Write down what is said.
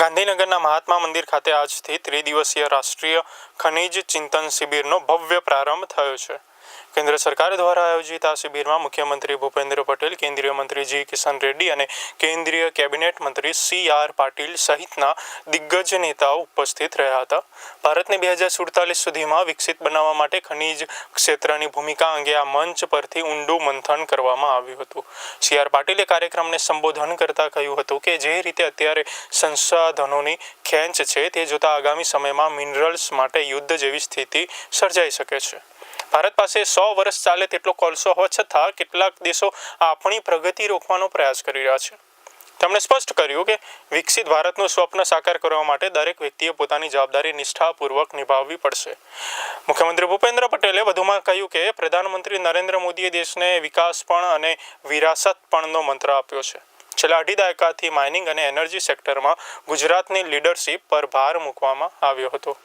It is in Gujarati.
ગાંધીનગરના મહાત્મા મંદિર ખાતે આજથી ત્રિદિવસીય રાષ્ટ્રીય ખનિજ ચિંતન શિબિરનો ભવ્ય પ્રારંભ થયો છે. કેન્દ્ર સરકાર દ્વારા આયોજિત આ શિબિરમાં મુખ્યમંત્રી ભૂપેન્દ્ર પટેલ, કેન્દ્રીય મંત્રી જી કિશન રેડ્ડી અને કેન્દ્રીય કેબિનેટ મંત્રી સી આર પાટીલ સહિતના દિગ્ગજ નેતાઓ ઉપસ્થિત રહ્યા હતા. ભારતને બે હજાર સુડતાલીસ સુધીમાં વિકસિત બનાવવા માટે ખનિજ ક્ષેત્રની ભૂમિકા અંગે આ મંચ પરથી ઊંડું મંથન કરવામાં આવ્યું હતું. સી આર પાટીલે કાર્યક્રમને સંબોધન કરતા કહ્યું હતું કે, જે રીતે અત્યારે સંસાધનોની ખેંચ છે, તે જોતા આગામી સમયમાં મિનરલ્સ માટે યુદ્ધ જેવી સ્થિતિ સર્જાઈ શકે છે. ભારત પાસે સો વર્ષ ચાલે તેટલો કોલસો હોવા છતાં કેટલાક દેશો આપણી પ્રગતિ રોકવાનો પ્રયાસ કરી રહ્યા છે. તેમણે સ્પષ્ટ કર્યું કે વિકસિત ભારતનું સ્વપ્ન સાકાર કરવા માટે દરેક વ્યક્તિએ પોતાની જવાબદારી નિષ્ઠાપૂર્વક નિભાવવી પડશે. મુખ્યમંત્રી ભૂપેન્દ્ર પટેલે વધુમાં કહ્યું કે પ્રધાનમંત્રી નરેન્દ્ર મોદીએ દેશને વિકાસ પણ અને વિરાસત પણનો મંત્ર આપ્યો છે. છેલ્લા અઢી દાયકાથી માઇનિંગ અને એનર્જી સેક્ટરમાં ગુજરાતની લીડરશિપ પર ભાર મૂકવામાં આવ્યો હતો.